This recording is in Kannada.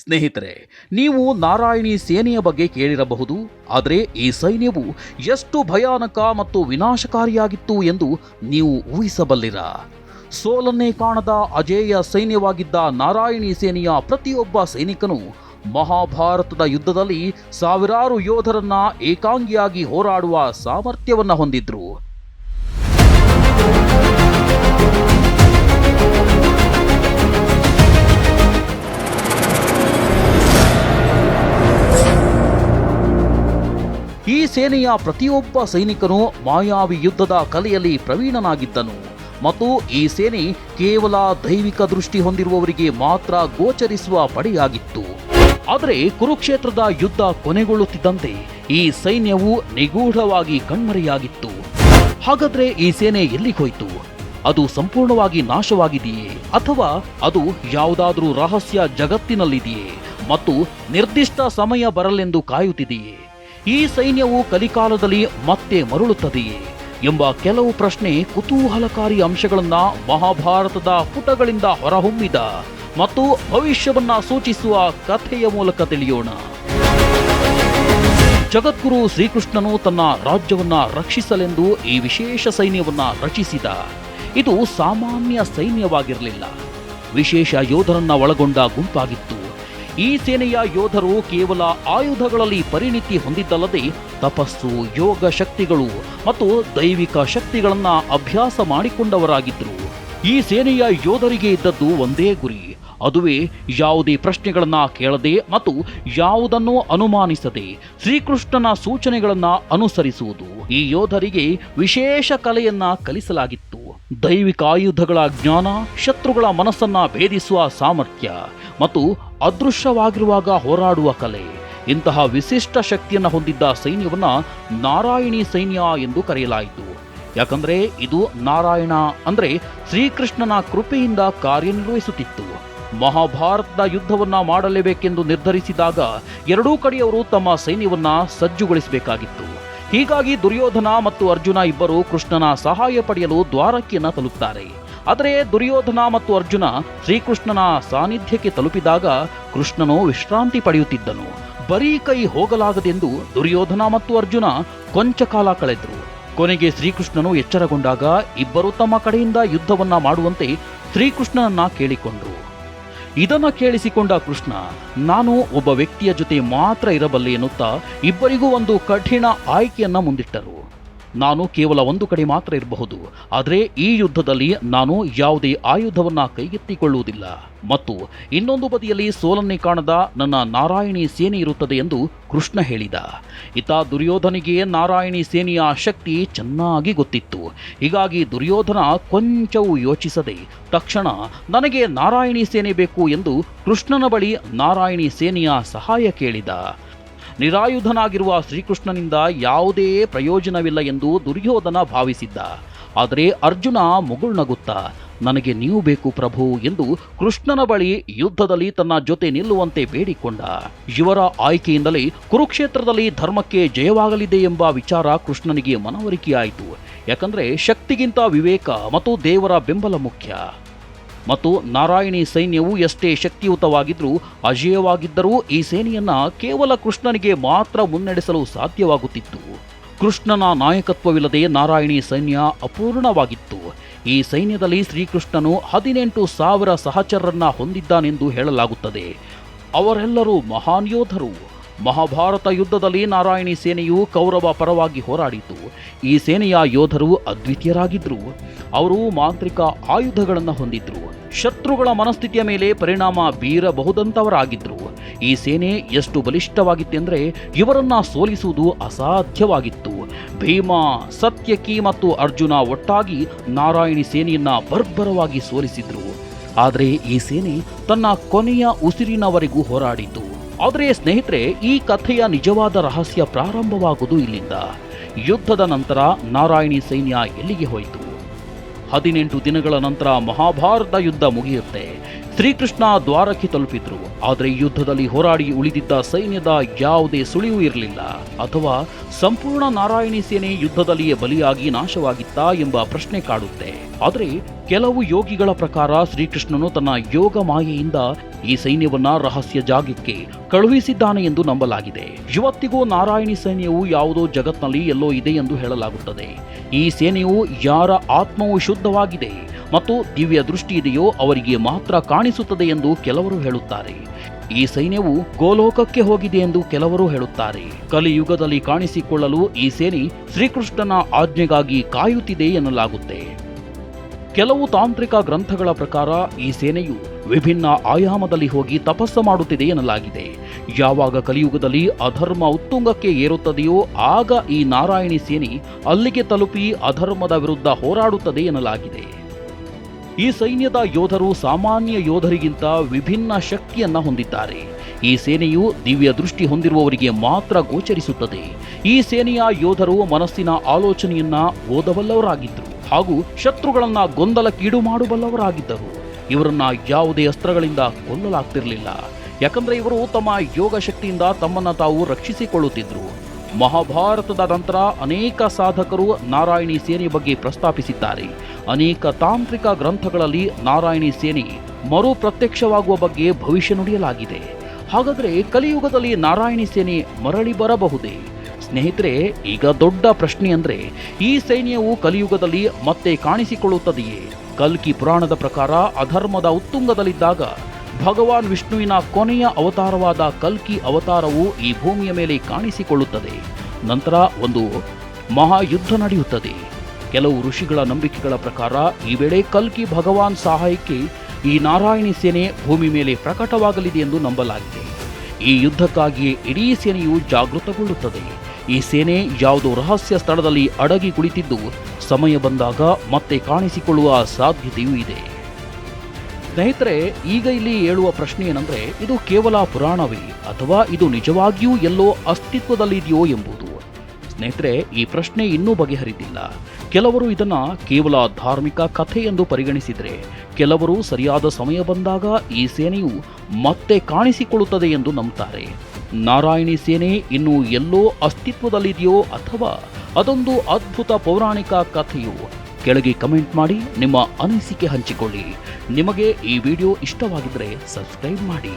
ಸ್ನೇಹಿತರೆ, ನೀವು ನಾರಾಯಣಿ ಸೇನೆಯ ಬಗ್ಗೆ ಕೇಳಿರಬಹುದು, ಆದರೆ ಈ ಸೈನ್ಯವು ಎಷ್ಟು ಭಯಾನಕ ಮತ್ತು ವಿನಾಶಕಾರಿಯಾಗಿತ್ತು ಎಂದು ನೀವು ಊಹಿಸಬಲ್ಲಿರ? ಸೋಲನ್ನೇ ಕಾಣದ ಅಜೇಯ ಸೈನ್ಯವಾಗಿದ್ದ ನಾರಾಯಣಿ ಸೇನೆಯ ಪ್ರತಿಯೊಬ್ಬ ಸೈನಿಕನು ಮಹಾಭಾರತದ ಯುದ್ಧದಲ್ಲಿ ಸಾವಿರಾರು ಯೋಧರನ್ನ ಏಕಾಂಗಿಯಾಗಿ ಹೋರಾಡುವ ಸಾಮರ್ಥ್ಯವನ್ನು ಹೊಂದಿದ್ರು. ಸೇನೆಯ ಪ್ರತಿಯೊಬ್ಬ ಸೈನಿಕನು ಮಾಯಾವಿ ಯುದ್ಧದ ಕಲೆಯಲ್ಲಿ ಪ್ರವೀಣನಾಗಿದ್ದನು. ಮತ್ತು ಈ ಸೇನೆ ಕೇವಲ ದೈವಿಕ ದೃಷ್ಟಿ ಹೊಂದಿರುವವರಿಗೆ ಮಾತ್ರ ಗೋಚರಿಸುವ ಪಡೆಯಾಗಿತ್ತು. ಆದರೆ ಕುರುಕ್ಷೇತ್ರದ ಯುದ್ಧ ಕೊನೆಗೊಳ್ಳುತ್ತಿದ್ದಂತೆ ಈ ಸೈನ್ಯವು ನಿಗೂಢವಾಗಿ ಕಣ್ಮರೆಯಾಗಿತ್ತು. ಹಾಗಾದ್ರೆ ಈ ಸೇನೆ ಎಲ್ಲಿಗೆ ಹೋಯಿತು? ಅದು ಸಂಪೂರ್ಣವಾಗಿ ನಾಶವಾಗಿದೆಯೇ? ಅಥವಾ ಅದು ಯಾವುದಾದರೂ ರಹಸ್ಯ ಜಗತ್ತಿನಲ್ಲಿದೆಯೇ? ಮತ್ತು ನಿರ್ದಿಷ್ಟ ಸಮಯ ಬರಲೆಂದು ಕಾಯುತ್ತಿದೆಯೇ? ಈ ಸೈನ್ಯವು ಕಲಿಕಾಲದಲ್ಲಿ ಮತ್ತೆ ಮರಳುತ್ತದೆಯೇ ಎಂಬ ಕೆಲವು ಪ್ರಶ್ನೆ ಕುತೂಹಲಕಾರಿ ಅಂಶಗಳನ್ನ ಮಹಾಭಾರತದ ಪುಟಗಳಿಂದ ಹೊರಹೊಮ್ಮಿದ ಮತ್ತು ಭವಿಷ್ಯವನ್ನ ಸೂಚಿಸುವ ಕಥೆಯ ಮೂಲಕ ತಿಳಿಯೋಣ. ಜಗದ್ಗುರು ಶ್ರೀಕೃಷ್ಣನು ತನ್ನ ರಾಜ್ಯವನ್ನ ರಕ್ಷಿಸಲೆಂದು ಈ ವಿಶೇಷ ಸೈನ್ಯವನ್ನ ರಚಿಸಿದ. ಇದು ಸಾಮಾನ್ಯ ಸೈನ್ಯವಾಗಿರಲಿಲ್ಲ. ವಿಶೇಷ ಯೋಧರನ್ನ ಒಳಗೊಂಡ ಗುಂಪಾಗಿತ್ತು. ಈ ಸೇನೆಯ ಯೋಧರು ಕೇವಲ ಆಯುಧಗಳಲ್ಲಿ ಪರಿಣಿತಿ ಹೊಂದಿದ್ದಲ್ಲದೆ ತಪಸ್ಸು, ಯೋಗ ಶಕ್ತಿಗಳು ಮತ್ತು ದೈವಿಕ ಶಕ್ತಿಗಳನ್ನು ಅಭ್ಯಾಸ ಮಾಡಿಕೊಂಡವರಾಗಿದ್ದರು. ಈ ಸೇನೆಯ ಯೋಧರಿಗೆ ಇದ್ದದ್ದು ಒಂದೇ ಗುರಿ. ಅದುವೇ ಯಾವುದೇ ಪ್ರಶ್ನೆಗಳನ್ನು ಕೇಳದೆ ಮತ್ತು ಯಾವುದನ್ನು ಅನುಮಾನಿಸದೆ ಶ್ರೀಕೃಷ್ಣನ ಸೂಚನೆಗಳನ್ನು ಅನುಸರಿಸುವುದು. ಈ ಯೋಧರಿಗೆ ವಿಶೇಷ ಕಲೆಯನ್ನ ಕಲಿಸಲಾಗಿತ್ತು. ದೈವಿಕ ಆಯುಧಗಳ ಜ್ಞಾನ, ಶತ್ರುಗಳ ಮನಸ್ಸನ್ನ ಭೇದಿಸುವ ಸಾಮರ್ಥ್ಯ ಮತ್ತು ಅದೃಶ್ಯವಾಗಿರುವಾಗ ಹೋರಾಡುವ ಕಲೆ. ಇಂತಹ ವಿಶಿಷ್ಟ ಶಕ್ತಿಯನ್ನು ಹೊಂದಿದ್ದ ಸೈನ್ಯವನ್ನು ನಾರಾಯಣಿ ಸೈನ್ಯ ಎಂದು ಕರೆಯಲಾಯಿತು. ಯಾಕಂದರೆ ಇದು ನಾರಾಯಣ ಅಂದರೆ ಶ್ರೀಕೃಷ್ಣನ ಕೃಪೆಯಿಂದ ಕಾರ್ಯನಿರ್ವಹಿಸುತ್ತಿತ್ತು. ಮಹಾಭಾರತದ ಯುದ್ಧವನ್ನು ಮಾಡಲೇಬೇಕೆಂದು ನಿರ್ಧರಿಸಿದಾಗ ಎರಡೂ ಕಡೆಯವರು ತಮ್ಮ ಸೈನ್ಯವನ್ನು ಸಜ್ಜುಗೊಳಿಸಬೇಕಾಗಿತ್ತು. ಹೀಗಾಗಿ ದುರ್ಯೋಧನ ಮತ್ತು ಅರ್ಜುನ ಇಬ್ಬರು ಕೃಷ್ಣನ ಸಹಾಯ ಪಡೆಯಲು ದ್ವಾರಕಿಯನ್ನ ತಲುಪುತ್ತಾರೆ ಆದರೆ ದುರ್ಯೋಧನ ಮತ್ತು ಅರ್ಜುನ ಶ್ರೀಕೃಷ್ಣನ ಸಾನ್ನಿಧ್ಯಕ್ಕೆ ತಲುಪಿದಾಗ ಕೃಷ್ಣನು ವಿಶ್ರಾಂತಿ ಪಡೆಯುತ್ತಿದ್ದನು. ಬರೀ ಕೈ ಹೋಗಲಾಗದೆಂದು ದುರ್ಯೋಧನ ಮತ್ತು ಅರ್ಜುನ ಕೊಂಚ ಕಾಲ ಕಳೆದರು. ಕೊನೆಗೆ ಶ್ರೀಕೃಷ್ಣನು ಎಚ್ಚರಗೊಂಡಾಗ ಇಬ್ಬರು ತಮ್ಮ ಕಡೆಯಿಂದ ಯುದ್ಧವನ್ನ ಮಾಡುವಂತೆ ಶ್ರೀಕೃಷ್ಣನನ್ನ ಕೇಳಿಕೊಂಡ್ರು. ಇದನ್ನ ಕೇಳಿಸಿಕೊಂಡ ಕೃಷ್ಣ, ನಾನು ಒಬ್ಬ ವ್ಯಕ್ತಿಯ ಜೊತೆ ಮಾತ್ರ ಇರಬಲ್ಲೆ ಎನ್ನುತ್ತಾ ಇಬ್ಬರಿಗೂ ಒಂದು ಕಠಿಣ ಆಯ್ಕೆಯನ್ನ ಮುಂದಿಟ್ಟರು. ನಾನು ಕೇವಲ ಒಂದು ಕಡೆ ಮಾತ್ರ ಇರಬಹುದು. ಆದರೆ ಈ ಯುದ್ಧದಲ್ಲಿ ನಾನು ಯಾವುದೇ ಆಯುಧವನ್ನು ಕೈಗೆತ್ತಿಕೊಳ್ಳುವುದಿಲ್ಲ. ಮತ್ತು ಇನ್ನೊಂದು ಬದಿಯಲ್ಲಿ ಸೋಲನ್ನೇ ಕಾಣದ ನನ್ನ ನಾರಾಯಣಿ ಸೇನೆ ಇರುತ್ತದೆ ಎಂದು ಕೃಷ್ಣ ಹೇಳಿದ. ಇತ ದುರ್ಯೋಧನಿಗೆ ನಾರಾಯಣಿ ಸೇನೆಯ ಶಕ್ತಿ ಚೆನ್ನಾಗಿ ಗೊತ್ತಿತ್ತು. ಹೀಗಾಗಿ ದುರ್ಯೋಧನ ಕೊಂಚವೂ ಯೋಚಿಸದೆ ತಕ್ಷಣ ನನಗೆ ನಾರಾಯಣಿ ಸೇನೆ ಬೇಕು ಎಂದು ಕೃಷ್ಣನ ಬಳಿ ನಾರಾಯಣಿ ಸೇನೆಯ ಸಹಾಯ ಕೇಳಿದ. ನಿರಾಯುಧನಾಗಿರುವ ಶ್ರೀಕೃಷ್ಣನಿಂದ ಯಾವುದೇ ಪ್ರಯೋಜನವಿಲ್ಲ ಎಂದು ದುರ್ಯೋಧನ ಭಾವಿಸಿದ್ದ. ಆದರೆ ಅರ್ಜುನ ಮುಗುಳ್ನಗುತ್ತಾ ನನಗೆ ನೀವು ಬೇಕು ಪ್ರಭು ಎಂದು ಕೃಷ್ಣನ ಬಳಿ ಯುದ್ಧದಲ್ಲಿ ತನ್ನ ಜೊತೆ ನಿಲ್ಲುವಂತೆ ಬೇಡಿಕೊಂಡ. ಇವರ ಆಯ್ಕೆಯಿಂದಲೇ ಕುರುಕ್ಷೇತ್ರದಲ್ಲಿ ಧರ್ಮಕ್ಕೆ ಜಯವಾಗಲಿದೆ ಎಂಬ ವಿಚಾರ ಕೃಷ್ಣನಿಗೆ ಮನವರಿಕೆಯಾಯಿತು. ಯಾಕಂದ್ರೆ ಶಕ್ತಿಗಿಂತ ವಿವೇಕ ಮತ್ತು ದೇವರ ಬೆಂಬಲ ಮುಖ್ಯ. ಮತ್ತು ನಾರಾಯಣಿ ಸೈನ್ಯವು ಎಷ್ಟೇ ಶಕ್ತಿಯುತವಾಗಿದ್ದರೂ ಅಜೇಯವಾಗಿದ್ದರೂ ಈ ಸೇನೆಯನ್ನ ಕೇವಲ ಕೃಷ್ಣನಿಗೆ ಮಾತ್ರ ಮುನ್ನಡೆಸಲು ಸಾಧ್ಯವಾಗುತ್ತಿತ್ತು. ಕೃಷ್ಣನ ನಾಯಕತ್ವವಿಲ್ಲದೆ ನಾರಾಯಣಿ ಸೈನ್ಯ ಅಪೂರ್ಣವಾಗಿತ್ತು. ಈ ಸೈನ್ಯದಲ್ಲಿ ಶ್ರೀಕೃಷ್ಣನು ಹದಿನೆಂಟು ಸಾವಿರ ಸಹಚರರನ್ನ ಹೊಂದಿದ್ದಾನೆಂದು ಹೇಳಲಾಗುತ್ತದೆ. ಅವರೆಲ್ಲರೂ ಮಹಾನ್ ಯೋಧರು. ಮಹಾಭಾರತ ಯುದ್ಧದಲ್ಲಿ ನಾರಾಯಣಿ ಸೇನೆಯು ಕೌರವ ಪರವಾಗಿ ಹೋರಾಡಿತು. ಈ ಸೇನೆಯ ಯೋಧರು ಅದ್ವಿತೀಯರಾಗಿದ್ದರು ಅವರು ಮಾಂತ್ರಿಕ ಆಯುಧಗಳನ್ನು ಹೊಂದಿದ್ರು. ಶತ್ರುಗಳ ಮನಸ್ಥಿತಿಯ ಮೇಲೆ ಪರಿಣಾಮ ಬೀರಬಹುದಂತವರಾಗಿದ್ದರು ಈ ಸೇನೆ ಎಷ್ಟು ಬಲಿಷ್ಠವಾಗಿತ್ತೆಂದರೆ ಇವರನ್ನ ಸೋಲಿಸುವುದು ಅಸಾಧ್ಯವಾಗಿತ್ತು. ಭೀಮ, ಸತ್ಯಕಿ ಮತ್ತು ಅರ್ಜುನ ಒಟ್ಟಾಗಿ ನಾರಾಯಣಿ ಸೇನೆಯನ್ನು ಬರ್ಬರವಾಗಿ ಸೋಲಿಸಿದ್ರು. ಆದರೆ ಈ ಸೇನೆ ತನ್ನ ಕೊನೆಯ ಉಸಿರಿನವರೆಗೂ ಹೋರಾಡಿತು. ಆದರೆ ಸ್ನೇಹಿತರೆ, ಈ ಕಥೆಯ ನಿಜವಾದ ರಹಸ್ಯ ಪ್ರಾರಂಭವಾಗುವುದು ಇಲ್ಲಿಂದ. ಯುದ್ಧದ ನಂತರ ನಾರಾಯಣಿ ಸೈನ್ಯ ಎಲ್ಲಿಗೆ ಹೋಯಿತು? ಹದಿನೆಂಟು ದಿನಗಳ ನಂತರ ಮಹಾಭಾರತ ಯುದ್ಧ ಮುಗಿಯುತ್ತೆ. ಶ್ರೀಕೃಷ್ಣ ದ್ವಾರಕ್ಕೆ ತಲುಪಿದ್ರು. ಆದರೆ ಯುದ್ಧದಲ್ಲಿ ಹೋರಾಡಿ ಉಳಿದಿದ್ದ ಸೈನ್ಯದ ಯಾವುದೇ ಸುಳಿವು ಇರಲಿಲ್ಲ. ಅಥವಾ ಸಂಪೂರ್ಣ ನಾರಾಯಣಿ ಸೇನೆ ಯುದ್ಧದಲ್ಲಿಯೇ ಬಲಿಯಾಗಿ ನಾಶವಾಗಿತ್ತಾ ಎಂಬ ಪ್ರಶ್ನೆ ಕಾಡುತ್ತೆ. ಆದರೆ ಕೆಲವು ಯೋಗಿಗಳ ಪ್ರಕಾರ ಶ್ರೀಕೃಷ್ಣನು ತನ್ನ ಯೋಗ ಮಾಯೆಯಿಂದ ಈ ಸೈನ್ಯವನ್ನ ರಹಸ್ಯ ಜಾಗಕ್ಕೆ ಕಳುಹಿಸಿದ್ದಾನೆ ಎಂದು ನಂಬಲಾಗಿದೆ. ಇವತ್ತಿಗೂ ನಾರಾಯಣಿ ಸೈನ್ಯವು ಯಾವುದೋ ಜಗತ್ನಲ್ಲಿ ಎಲ್ಲೋ ಇದೆ ಎಂದು ಹೇಳಲಾಗುತ್ತದೆ. ಈ ಸೇನೆಯು ಯಾರ ಆತ್ಮವು ಶುದ್ಧವಾಗಿದೆ ಮತ್ತು ದಿವ್ಯ ದೃಷ್ಟಿ ಇದೆಯೋ ಅವರಿಗೆ ಮಾತ್ರ ಕಾಣಿಸುತ್ತದೆ ಎಂದು ಕೆಲವರು ಹೇಳುತ್ತಾರೆ. ಈ ಸೈನ್ಯವು ಗೋಲೋಕಕ್ಕೆ ಹೋಗಿದೆ ಎಂದು ಕೆಲವರು ಹೇಳುತ್ತಾರೆ. ಕಲಿಯುಗದಲ್ಲಿ ಕಾಣಿಸಿಕೊಳ್ಳಲು ಈ ಸೇನೆ ಶ್ರೀಕೃಷ್ಣನ ಆಜ್ಞೆಗಾಗಿ ಕಾಯುತ್ತಿದೆ ಎನ್ನಲಾಗುತ್ತೆ. ಕೆಲವು ತಾಂತ್ರಿಕ ಗ್ರಂಥಗಳ ಪ್ರಕಾರ ಈ ಸೇನೆಯು ವಿಭಿನ್ನ ಆಯಾಮದಲ್ಲಿ ಹೋಗಿ ತಪಸ್ಸು ಮಾಡುತ್ತಿದೆ ಎನ್ನಲಾಗಿದೆ. ಯಾವಾಗ ಕಲಿಯುಗದಲ್ಲಿ ಅಧರ್ಮ ಉತ್ತುಂಗಕ್ಕೆ ಏರುತ್ತದೆಯೋ ಆಗ ಈ ನಾರಾಯಣಿ ಸೇನೆ ಅಲ್ಲಿಗೆ ತಲುಪಿ ಅಧರ್ಮದ ವಿರುದ್ಧ ಹೋರಾಡುತ್ತದೆ ಎನ್ನಲಾಗಿದೆ. ಈ ಸೈನ್ಯದ ಯೋಧರು ಸಾಮಾನ್ಯ ಯೋಧರಿಗಿಂತ ವಿಭಿನ್ನ ಶಕ್ತಿಯನ್ನ ಹೊಂದಿದ್ದಾರೆ. ಈ ಸೇನೆಯು ದಿವ್ಯ ದೃಷ್ಟಿ ಹೊಂದಿರುವವರಿಗೆ ಮಾತ್ರ ಗೋಚರಿಸುತ್ತದೆ. ಈ ಸೇನೆಯ ಯೋಧರು ಮನಸ್ಸಿನ ಆಲೋಚನೆಯನ್ನ ಓದಬಲ್ಲವರಾಗಿದ್ದರು ಹಾಗೂ ಶತ್ರುಗಳನ್ನು ಗೊಂದಲಕ್ಕೀಡು ಮಾಡಬಲ್ಲವರಾಗಿದ್ದರು ಇವರನ್ನ ಯಾವುದೇ ಅಸ್ತ್ರಗಳಿಂದ ಕೊಲ್ಲಲಾಗ್ತಿರಲಿಲ್ಲ. ಯಾಕಂದರೆ ಇವರು ತಮ್ಮ ಯೋಗ ಶಕ್ತಿಯಿಂದ ತಮ್ಮನ್ನ ತಾವು ರಕ್ಷಿಸಿಕೊಳ್ಳುತ್ತಿದ್ದರು ಮಹಾಭಾರತದ ನಂತರ ಅನೇಕ ಸಾಧಕರು ನಾರಾಯಣಿ ಸೇನೆ ಬಗ್ಗೆ ಪ್ರಸ್ತಾಪಿಸಿದ್ದಾರೆ. ಅನೇಕ ತಾಂತ್ರಿಕ ಗ್ರಂಥಗಳಲ್ಲಿ ನಾರಾಯಣಿ ಸೇನೆ ಮರು ಪ್ರತ್ಯಕ್ಷವಾಗುವ ಬಗ್ಗೆ ಭವಿಷ್ಯ ನುಡಿಯಲಾಗಿದೆ. ಹಾಗಾದರೆ ಕಲಿಯುಗದಲ್ಲಿ ನಾರಾಯಣಿ ಸೇನೆ ಮರಳಿ ಬರಬಹುದೇ? ಸ್ನೇಹಿತರೆ, ಈಗ ದೊಡ್ಡ ಪ್ರಶ್ನೆ ಅಂದರೆ, ಈ ಸೈನ್ಯವು ಕಲಿಯುಗದಲ್ಲಿ ಮತ್ತೆ ಕಾಣಿಸಿಕೊಳ್ಳುತ್ತದೆಯೇ? ಕಲ್ಕಿ ಪುರಾಣದ ಪ್ರಕಾರ ಅಧರ್ಮದ ಉತ್ತುಂಗದಲ್ಲಿದ್ದಾಗ ಭಗವಾನ್ ವಿಷ್ಣುವಿನ ಕೊನೆಯ ಅವತಾರವಾದ ಕಲ್ಕಿ ಅವತಾರವು ಈ ಭೂಮಿಯ ಮೇಲೆ ಕಾಣಿಸಿಕೊಳ್ಳುತ್ತದೆ. ನಂತರ ಒಂದು ಮಹಾಯುದ್ಧ ನಡೆಯುತ್ತದೆ. ಕೆಲವು ಋಷಿಗಳ ನಂಬಿಕೆಗಳ ಪ್ರಕಾರ ಈ ವೇಳೆ ಕಲ್ಕಿ ಭಗವಾನ್ ಸಹಾಯಕ್ಕೆ ಈ ನಾರಾಯಣಿ ಸೇನೆ ಭೂಮಿ ಮೇಲೆ ಪ್ರಕಟವಾಗಲಿದೆ ಎಂದು ನಂಬಲಾಗಿದೆ. ಈ ಯುದ್ಧಕ್ಕಾಗಿಯೇ ಇಡೀ ಸೇನೆಯು ಜಾಗೃತಗೊಳ್ಳುತ್ತದೆ. ಈ ಸೇನೆ ಯಾವುದೋ ರಹಸ್ಯ ಸ್ಥಳದಲ್ಲಿ ಅಡಗಿ ಕುಳಿತಿದ್ದು, ಸಮಯ ಬಂದಾಗ ಮತ್ತೆ ಕಾಣಿಸಿಕೊಳ್ಳುವ ಸಾಧ್ಯತೆಯೂ ಇದೆ. ಸ್ನೇಹಿತರೆ, ಈಗ ಇಲ್ಲಿ ಹೇಳುವ ಪ್ರಶ್ನೆ ಏನಂದ್ರೆ, ಇದು ಕೇವಲ ಪುರಾಣವೇ ಅಥವಾ ಇದು ನಿಜವಾಗಿಯೂ ಎಲ್ಲೋ ಅಸ್ತಿತ್ವದಲ್ಲಿದೆಯೋ ಎಂಬುದು. ಸ್ನೇಹಿತರೆ, ಈ ಪ್ರಶ್ನೆ ಇನ್ನೂ ಬಗೆಹರಿದಿಲ್ಲ. ಕೆಲವರು ಇದನ್ನ ಕೇವಲ ಧಾರ್ಮಿಕ ಕಥೆ ಎಂದು ಪರಿಗಣಿಸಿದರೆ, ಕೆಲವರು ಸರಿಯಾದ ಸಮಯ ಬಂದಾಗ ಈ ಸೇನೆಯು ಮತ್ತೆ ಕಾಣಿಸಿಕೊಳ್ಳುತ್ತದೆ ಎಂದು ನಂಬುತ್ತಾರೆ ನಾರಾಯಣಿ ಸೇನೆ ಇನ್ನು ಎಲ್ಲೋ ಅಸ್ತಿತ್ವದಲ್ಲಿದೆಯೋ ಅಥವಾ ಅದೊಂದು ಅದ್ಭುತ ಪೌರಾಣಿಕ ಕಥೆಯು? ಕೆಳಗೆ ಕಮೆಂಟ್ ಮಾಡಿ, ನಿಮ್ಮ ಅನಿಸಿಕೆ ಹಂಚಿಕೊಳ್ಳಿ. ನಿಮಗೆ ಈ ವಿಡಿಯೋ ಇಷ್ಟವಾಗಿದ್ದರೆ ಸಬ್ಸ್ಕ್ರೈಬ್ ಮಾಡಿ.